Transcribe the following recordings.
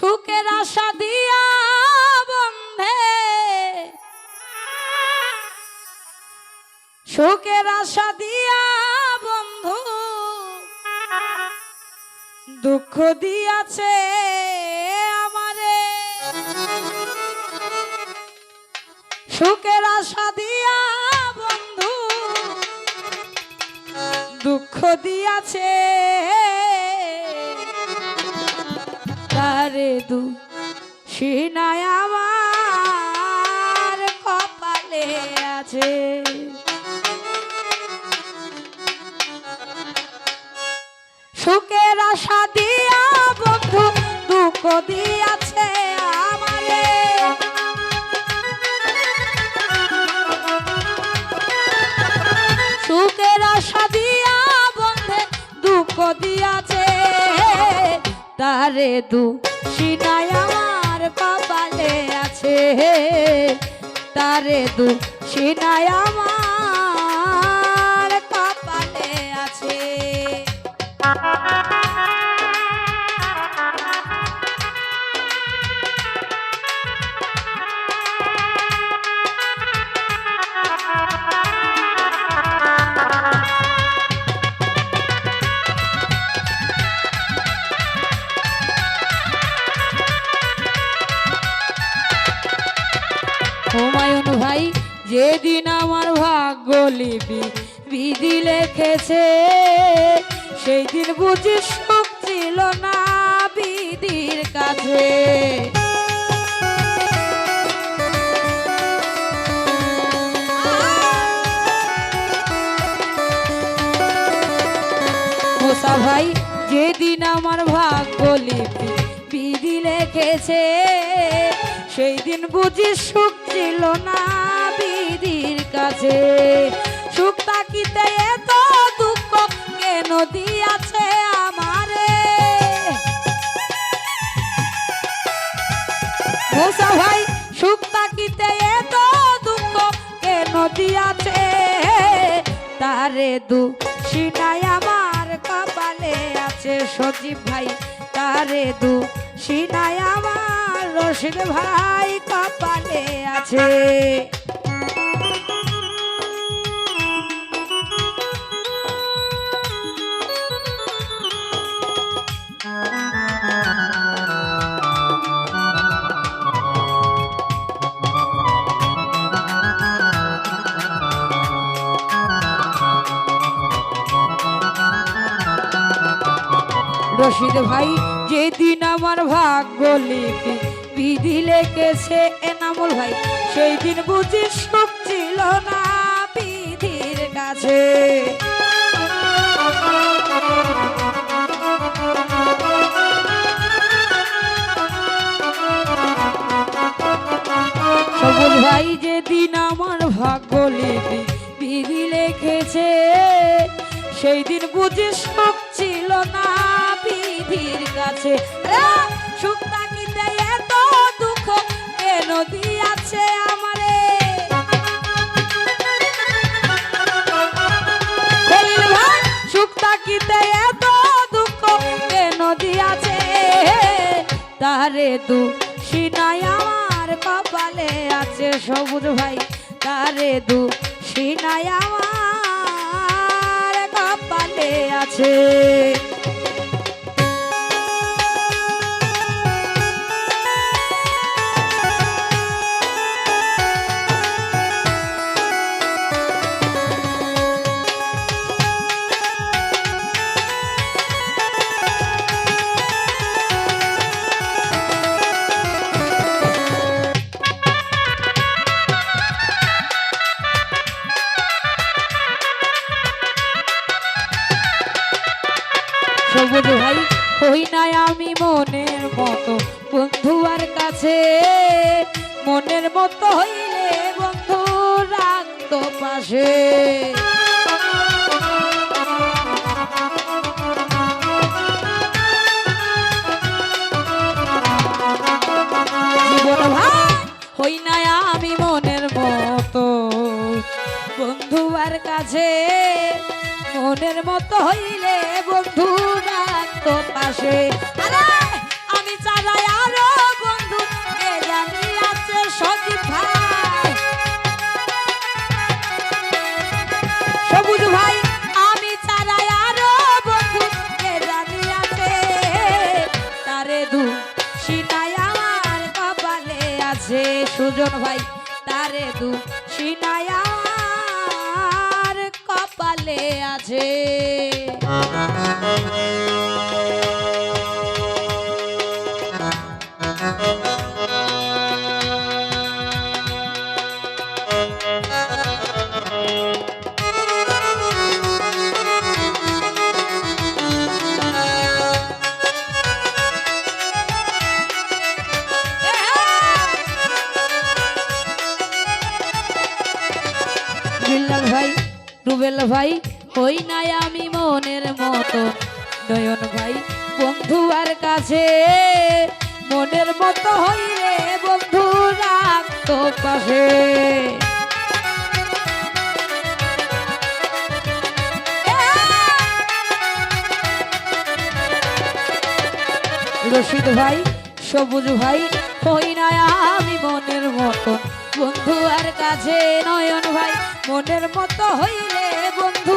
সুখের আশা দিয়া বন্ধে। সুখের আশা দিয়া বন্ধু, দুঃখ দিয়াছে আমারে। সুখের আশা দিয়া বন্ধু, দুঃখ দিয়াছে তারে দু আমার কপালে আছে। সুখের আশা দিয়া বন্ধু দুঃখ দিয়াছে তারে দু সিনাই আমার কপালে আছে। তারে দু সিনাই আমার কপালে আছে। লিপি, বিধি লিখেছে। সেই দিন বুঝি সুখ ছিল না বিধির কাছে। ভাই, যেদিন আমার ভাগ্য লিপি, বিধি লেখেছে। সেই দিন বুঝি সুখ ছিল না বিধির কাছে। তাকিতে এত দুঃখ কেন দিয়াছে আমারে? ভাই, সুখ তাকিতে এত দুঃখ কেন দিয়াছে? তারে দু সিনাই আমার কপালে আছে সজীব ভাই। তারে দু সিনাই আমার রশিদ ভাই কপালে আছে। রশিদ ভাই, যেদিন আমার ভাগ্য লিপি বিধি লেগেছে এনামুল ভাই সেই দিন বুঝি সুখ ছিল না বিধির কাছে। ভাই, যেদিন আমার ভাগ্য লিপি বিধি লেখেছে সেই দিন বুঝি তারে দু সিনাই আমার কপালে আছে সবুজ ভাই। তারে দু সিনাই আমার কপালে আছে ভাই হই নাই আমি মনের মতো। বন্ধু আর কাছে মনের মতো হইলে বন্ধু তো পাশে। আর কপালে আছে বিল্লাল ভাই রুবেল ভাই হই নাই আমি মনের মতো। নয়ন ভাই বন্ধু আর কাছে মনের মতো হইলে বন্ধু রাখতো পাশে। রশিদ ভাই, সবুজ ভাই, হই না আমি মনের মতো। বন্ধু আর কাছে নয়ন ভাই, মনের মতো হইলে বন্ধু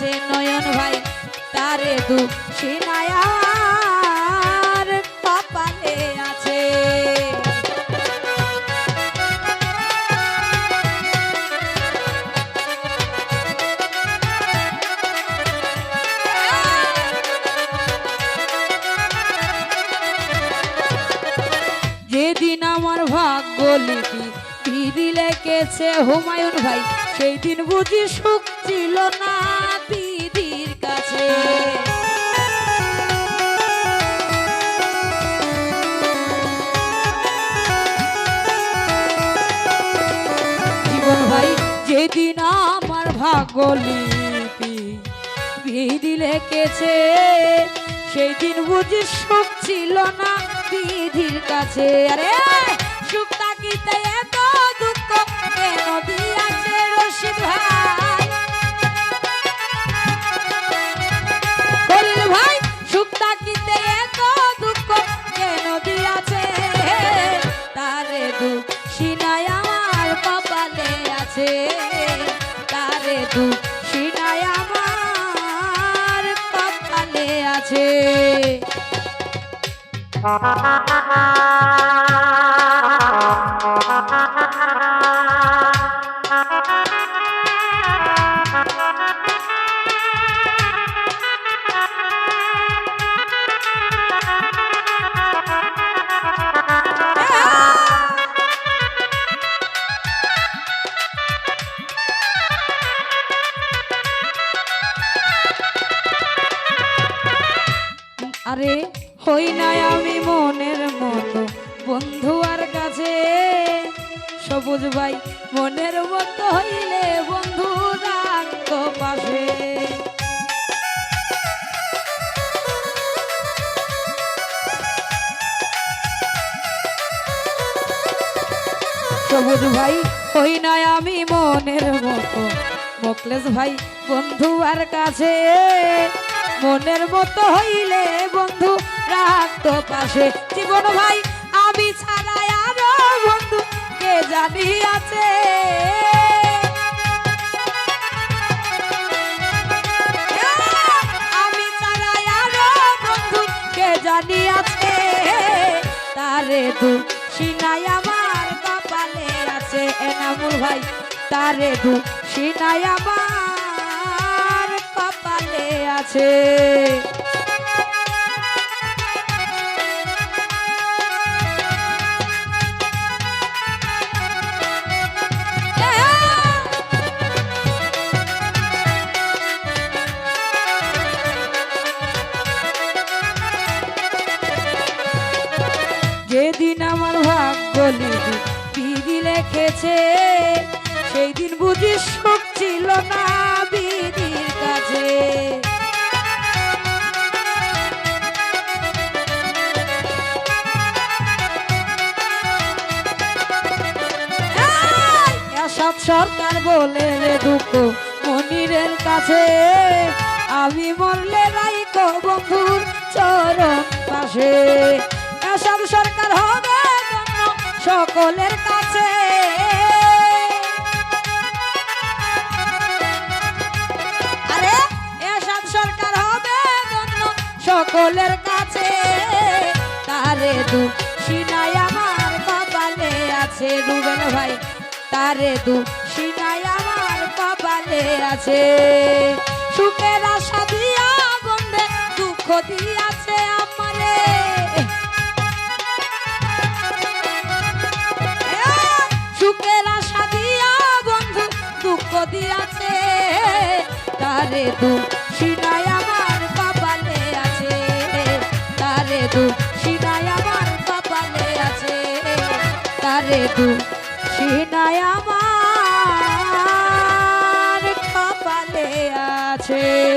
আছে নয়ন ভাই তারে দু সিনায়ার লেখেছে হুমায়ুন ভাই। সেই দিন বুঝি সুখ ছিল না দিদির কাছে। জীবন ভাই, যেদিন আমার ভাগ্য লিপি বিধি লেখেছে, সেই দিন বুঝি সুখ ছিল না বিধির কাছে। আরে আছে আরে হই নাই আমি মনের মতো। বন্ধু আর কাছে সবুজ ভাই, মনের মতো হইলে বন্ধু রাখতো পাশে। সবুজ ভাই, হই নাই আমি মনের মতো। মোকলেশ ভাই, বন্ধু আর কাছে মনের মতো হইলে বন্ধু রাখতো পাশে। জীবন ভাই, আমি ছাড়া আরও বন্ধু, কে জানি আছে? আমি ছাড়া আরও বন্ধু, কে জানি আছে? তারে দু সিনাই আমার কপালে আছে। এনামুল ভাই, তারে দু সিনাই আমার আছে। যেদিন আমার ভাগ্য লিপি বিধি লেখেছে সেই দিন বুঝি ছিল না বিধির কাছে। সরকার বলে রে দুঃখ, মনিরের কাছে। আমি মরলে রাইকো বন্ধুর চরণ পাশে। এসব সরকার হবে সকলের কাছে। আরে এসব সরকার হবে সকলের কাছে। তারে দু সিনাই আমার কপালে আছে রুবেল ভাই। তারে দু সিনাই আমার কপালে আছে। সুখের আশা দিয়া বন্ধে দুঃখ দিয়াছে আমারে। এই, সুখের আশা দিয়া বন্ধু দুঃখ দিয়াছে। তারে দু সিনাই আমার কপালে আছে। তারে দু সিনাই আমার কপালে আছে। তারে দু আমার